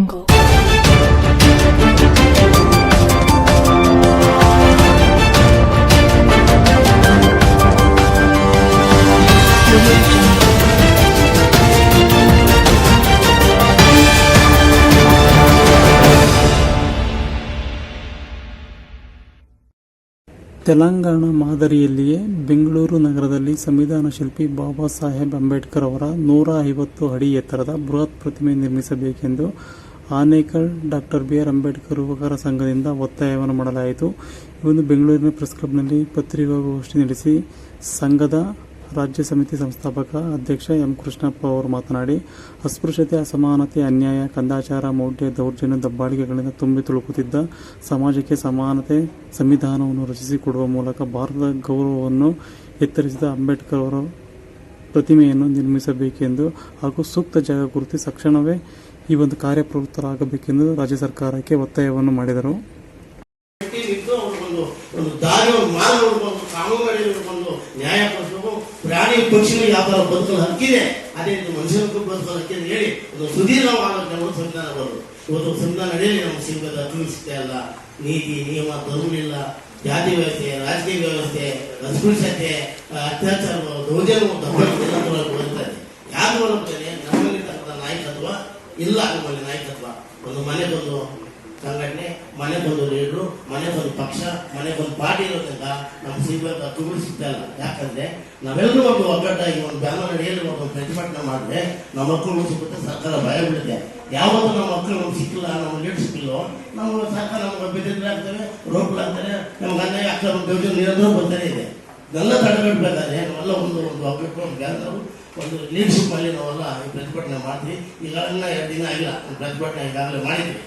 Angle. Telangana ಮಾದರಿಯಲ್ಲಿಯೇ Bengaluru ನಗರದಲ್ಲಿ ಸಂವಿಧಾನ ಶಿಲ್ಪಿ ಬಾಬಾ ಸಾಹೇಬ್ ಅಂಬೇಡ್ಕರ್ ಅವರ ನೂರ ಐವತ್ತು ಅಡಿ ಎತ್ತರದ ಬೃಹತ್ ಪ್ರತಿಮೆ ನಿರ್ಮಿಸಬೇಕೆಂದು Anekal doctor B R Ambedkar ಯುವಕರ ಸಂಘದಿಂದ ಒತ್ತಾಯವನ್ನು ಮಾಡಲಾಯಿತು. ಒಂದು ಬೆಂಗಳೂರಿನ ಪ್ರೆಸ್ ಕ್ಲಬ್ನಲ್ಲಿ ಪತ್ರಿಕಾಗೋಷ್ಠಿ ನಡೆಸಿ ಸಂಘದ ರಾಜ್ಯ ಸಮಿತಿ ಸಂಸ್ಥಾಪಕ ಅಧ್ಯಕ್ಷ ಎಂ ಕೃಷ್ಣಪ್ಪ ಅವರು ಮಾತನಾಡಿ, ಅಸ್ಪೃಶ್ಯತೆ, ಅಸಮಾನತೆ, ಅನ್ಯಾಯ, ಕಂದಾಚಾರ, ಮೌಢ್ಯ, ದೌರ್ಜನ್ಯ, ದಬ್ಬಾಳಿಕೆಗಳಿಂದ ತುಂಬಿ ತುಳುಕುತ್ತಿದ್ದ ಸಮಾಜಕ್ಕೆ ಸಮಾನತೆ ಸಂವಿಧಾನವನ್ನು ರಚಿಸಿಕೊಡುವ ಮೂಲಕ ಭಾರತದ ಗೌರವವನ್ನು ಎತ್ತರಿಸಿದ ಅಂಬೇಡ್ಕರ್ ಅವರ ಪ್ರತಿಮೆಯನ್ನು ನಿರ್ಮಿಸಬೇಕೆಂದು ಹಾಗೂ ಸೂಕ್ತ ಜಾಗ ಗುರುತಿ ತಕ್ಷಣವೇ ಈ ಒಂದು ಕಾರ್ಯಪ್ರವೃತ್ತರಾಗಬೇಕೆಂದು ರಾಜ್ಯ ಸರ್ಕಾರಕ್ಕೆ ಒತ್ತಾಯವನ್ನು ಮಾಡಿದರು. ಒಂದು ದಾರಿ, ಒಂದು ಮಾರ್ಗ, ಒಂದು ಕಾನೂನು ಒಂದು ನ್ಯಾಯ ಪ್ರಾಣಿ ಪಕ್ಷಿಗಳು ಯಾವ ಬದುಕಲು ಹಕ್ಕಿದೆ, ಅದೇ ರೀತಿ ಮನುಷ್ಯನಿಗೂ ಬದುಕಲು ಹಕ್ಕಿದೆ ಹೇಳಿ ಒಂದು ಸುದೀರ್ಘವಾದ ಕೆಲವು ಸಂವಿಧಾನ ಬರೋದು. ಇವತ್ತು ಸಂವಿಧಾನ ನಡೆಯಲಿ ನಮ್ಗೆ ಸಿಗದ ಅಭಿವೃದ್ಧಿ ಅಲ್ಲ. ನೀತಿ, ನಿಯಮ ಧರ್ಮಲಿಲ್ಲ ಜಾತಿ ವ್ಯವಸ್ಥೆ, ರಾಜಕೀಯ ವ್ಯವಸ್ಥೆ ಅಸ್ಪೃಶ್ಯತೆ ಅತ್ಯಾಚಾರ, ದೌರ್ಜನ್ಯ ಬರುತ್ತದೆ ಯಾರು ಬರುತ್ತದೆ ನಮ್ಮಲ್ಲಿರ್ತಕ್ಕಂಥ ನಾಯಕತ್ವ ಇಲ್ಲ, ನಮ್ಮಲ್ಲಿ ನಾಯಕತ್ವ. ಒಂದು ಮನೆಗೊಂದು ಸಂಘಟನೆ ಮನೆಗೊಂದು ಲೀಡ್ರು ಬಂದು ಪಕ್ಷ ಮನೆಗೊಂದು ಪಾರ್ಟಿ ಇರೋದ್ರಿಂದ ನಮ್ಮ ಸಿಗ್ಬೇಕು ಸಿಗ್ತಾ ಇಲ್ಲ. ಯಾಕಂದ್ರೆ ನಾವೆಲ್ಲರೂ ಒಂದು ಒಗ್ಗಟ್ಟಾಗಿ, ಒಂದು ಬ್ಯಾನರ್ ಅಡಿಯಲ್ಲಿ ಒಂದು ಪ್ರತಿಭಟನೆ ಮಾಡಿದ್ರೆ ನಮ್ಮ ಮಕ್ಕಳು ಸಿಗುತ್ತೆ, ಸರ್ಕಾರ ಭಯ ಬಿಡುತ್ತೆ ಯಾವತ್ತೂ ನಮ್ಮ ಮಕ್ಕಳು ನಮ್ಗೆ ಸಿಕ್ಕಿಲ್ಲ ನಮ್ಮ ಲೀಡ್ ಸಿಕ್ಕಿಲ್ಲೋ, ನಮ್ಮ ಸರ್ಕಾರ ನಮ್ಗೆ ಬೆದರಿಕೆ ಆಗ್ತವೆ ರೋಡ್ಗಳಾಗ್ತವೆ ನಮ್ಗೆ ಅನ್ಯಾಯ ಆಗ್ತವೆ ದೌರ್ಜನ್ಯ ನಿರಂತರ ಬರ್ತಾನೆ ಇದೆ. ಎಲ್ಲ ತಡೆಗಟ್ಟಬೇಕಾದ್ರೆ ನಾವೆಲ್ಲ ಒಂದು ಒಂದು ಒಗ್ಗಟ್ಟು, ಒಂದು ಬ್ಯಾನರು, ಒಂದು ಲೀಡರ್ಶಿಪ್ ಅಲ್ಲಿ ನಾವೆಲ್ಲ ಈ ಪ್ರತಿಭಟನೆ ಮಾಡ್ತೀವಿ. ಈಗ ಎರಡು ದಿನ ಆಗಿಲ್ಲ, ಪ್ರತಿಭಟನೆ ಈಗಾಗಲೇ ಮಾಡಿದ್ವಿ.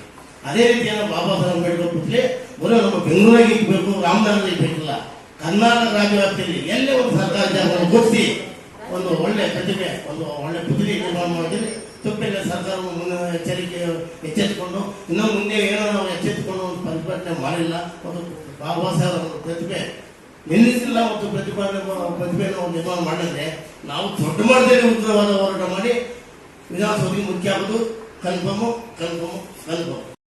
ಅದೇ ರೀತಿಯನ್ನು ಬಾಬಾ ಸಾಹೇಬ್ ಅಂಬೇಡ್ಕರ್ ಪುತ್ಲಿ ಬರೋ ನಮ್ಮ ಬೆಂಗಳೂರಿಗೆ ಇರಬೇಕು, ರಾಮನಗರದಲ್ಲಿ ಬೇಕಿಲ್ಲ ಕರ್ನಾಟಕ ರಾಜ್ಯ ವ್ಯಾಪ್ತಿಯಲ್ಲಿ ಎಲ್ಲೇ ಒಂದು ಸರ್ಕಾರ ಜಾಗವನ್ನು ಗುರುತಿಸಿ ಒಂದು ಒಳ್ಳೆ ಪ್ರತಿಭೆ, ಒಂದು ಒಳ್ಳೆ ಪುತ್ಲಿ ನಿರ್ಮಾಣ ಮಾಡಿದ್ರೆ ತಪ್ಪಿಲ್ಲ ಸರ್ಕಾರ ಮುನ್ನ ಎಚ್ಚರಿಕೆ, ಎಚ್ಚೆತ್ತುಕೊಂಡು, ಇನ್ನು ಮುಂದೆ ಏನೋ ನಾವು ಎಚ್ಚೆತ್ತುಕೊಂಡು ಒಂದು ಪ್ರತಿಭಟನೆ ಮಾಡಿಲ್ಲ, ಒಂದು ಬಾಬಾ ಸಾಹೇಬ್ ಪ್ರತಿಭೆ, ನಿಲ್ಲಿಸಿಲ್ಲ ಮತ್ತು ಪ್ರತಿಭಟನೆ ಪ್ರತಿಭೆಯನ್ನು ನಿರ್ಮಾಣ ಮಾಡಿದ್ರೆ, ನಾವು ದೊಡ್ಡ ಮಾಡದೇ ಉಗ್ರವಾದ ಹೋರಾಟ ಮಾಡಿ ವಿಧಾನಸೌಧಿ ಮುಖ್ಯ ಆಗೋದು ಕನ್ಫರ್ಮು ಕನ್ಫರ್ಮು, ಕನ್ಫರ್ಮ್.